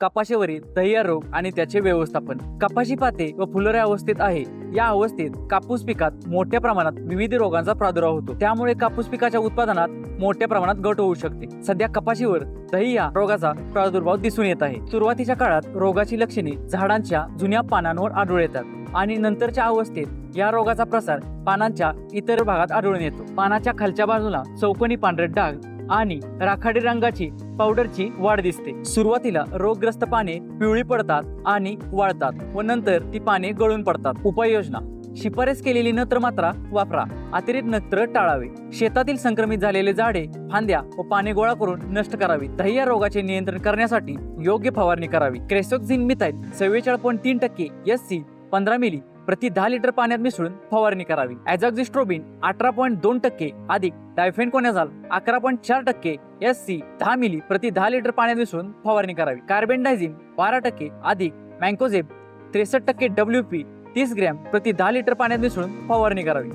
कपाशीवरील दह्या रोग आणि त्याचे व्यवस्थापन. कपाशी पाते व फुलोऱ्या अवस्थेत आहे. या अवस्थेत कापूस पिकात मोठ्या प्रमाणात विविध रोगांचा प्रादुर्भाव होतो. त्यामुळे कापूस पिकाच्या उत्पादनात मोठ्या प्रमाणात घट होऊ शकते. सध्या कपाशीवर दहिया रोगाचा प्रादुर्भाव दिसून येत आहे. सुरुवातीच्या काळात रोगाची लक्षणे झाडांच्या जुन्या पानांवर आढळून येतात आणि नंतरच्या अवस्थेत या रोगाचा प्रसार पानांच्या इतर भागात आढळून येतो. पानाच्या खालच्या बाजूला चौकोनी पांढरे डाग आणि राखाडी रंगाची पावडरची वाढ दिसते. सुरुवातीला रोगग्रस्त पाने पिवळी पडतात आणि वाळतात व नंतर ती पाने गळून पडतात. उपाययोजना. शिफारस केलेली नत्र मात्रा वापरा. अतिरिक्त नत्र टाळावे. शेतातील संक्रमित झालेले झाडे फांद्या व पाने गोळा करून नष्ट करावी. दह्या रोगाचे नियंत्रण करण्यासाठी योग्य फवारणी करावी. क्रेसोक्झिन मिथाईल चव्वेचाळीस पॉईंट तीन टक्के एस सी पंधरा मिली प्रति दहा लिटर पाण्यात मिसळून फवारणी करावी. ॲझॉक्झिस्ट्रोबिन अठरा पॉईंट दोन टक्के अधिक डायफेनकोनेझाल अकरा पॉईंट चार टक्के एस सी दहा मिली प्रति दहा लिटर पाण्यात मिसळून फवारणी करावी. कार्बेनडायझिन बारा टक्के अधिक मँकोझेब त्रेसष्ट टक्के डब्ल्यू पी तीस ग्रॅम प्रति दहा लिटर पाण्यात मिसळून फवारणी करावी.